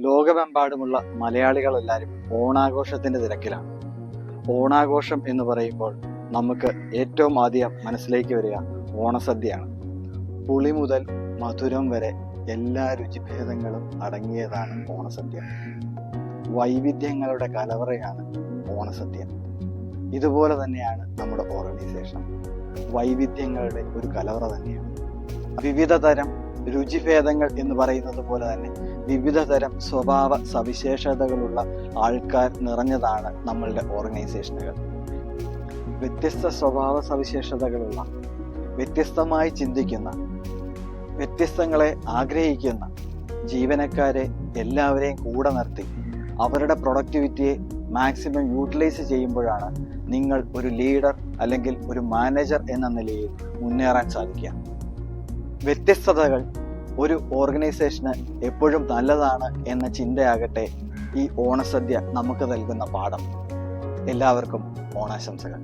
ലോകമെമ്പാടുമുള്ള മലയാളികളെല്ലാവരും ഓണാഘോഷത്തിന്റെ തിരക്കിലാണ്. ഓണാഘോഷം എന്ന് പറയുമ്പോൾ നമുക്ക് ഏറ്റവും ആദ്യം മനസ്സിലേക്ക് വരിക ഓണസദ്യയാണ്. പുളി മുതൽ മധുരം വരെ എല്ലാ രുചിഭേദങ്ങളും അടങ്ങിയതാണ് ഓണസദ്യ. വൈവിധ്യങ്ങളുടെ കലവറയാണ് ഓണസദ്യ. ഇതുപോലെ തന്നെയാണ് നമ്മുടെ ഓർഗനൈസേഷൻ വൈവിധ്യങ്ങളുടെ ഒരു കലവറ തന്നെയാണ്. വിവിധ തരം രുചിഭേദങ്ങൾ എന്ന് പറയുന്നത് പോലെ തന്നെ വിവിധ തരം സ്വഭാവ സവിശേഷതകളുള്ള ആൾക്കാർ നിറഞ്ഞതാണ് നമ്മളുടെ ഓർഗനൈസേഷനുകൾ. വ്യത്യസ്ത സ്വഭാവ സവിശേഷതകളുള്ള വ്യത്യസ്തമായി ചിന്തിക്കുന്ന വ്യത്യസ്തങ്ങളെ ആഗ്രഹിക്കുന്ന ജീവനക്കാരെ എല്ലാവരെയും കൂടെ നിർത്തി അവരുടെ പ്രൊഡക്ടിവിറ്റിയെ മാക്സിമം യൂട്ടിലൈസ് ചെയ്യുമ്പോഴാണ് നിങ്ങൾ ഒരു ലീഡർ അല്ലെങ്കിൽ ഒരു മാനേജർ എന്ന നിലയിൽ മുന്നേറാൻ സാധിക്കുക. വ്യത്യസ്തതകൾ ഒരു ഓർഗനൈസേഷന് എപ്പോഴും നല്ലതാണ് എന്ന ചിന്തയാകട്ടെ ഈ ഓണസദ്യ നമുക്ക് നൽകുന്ന പാഠം. എല്ലാവർക്കും ഓണാശംസകൾ.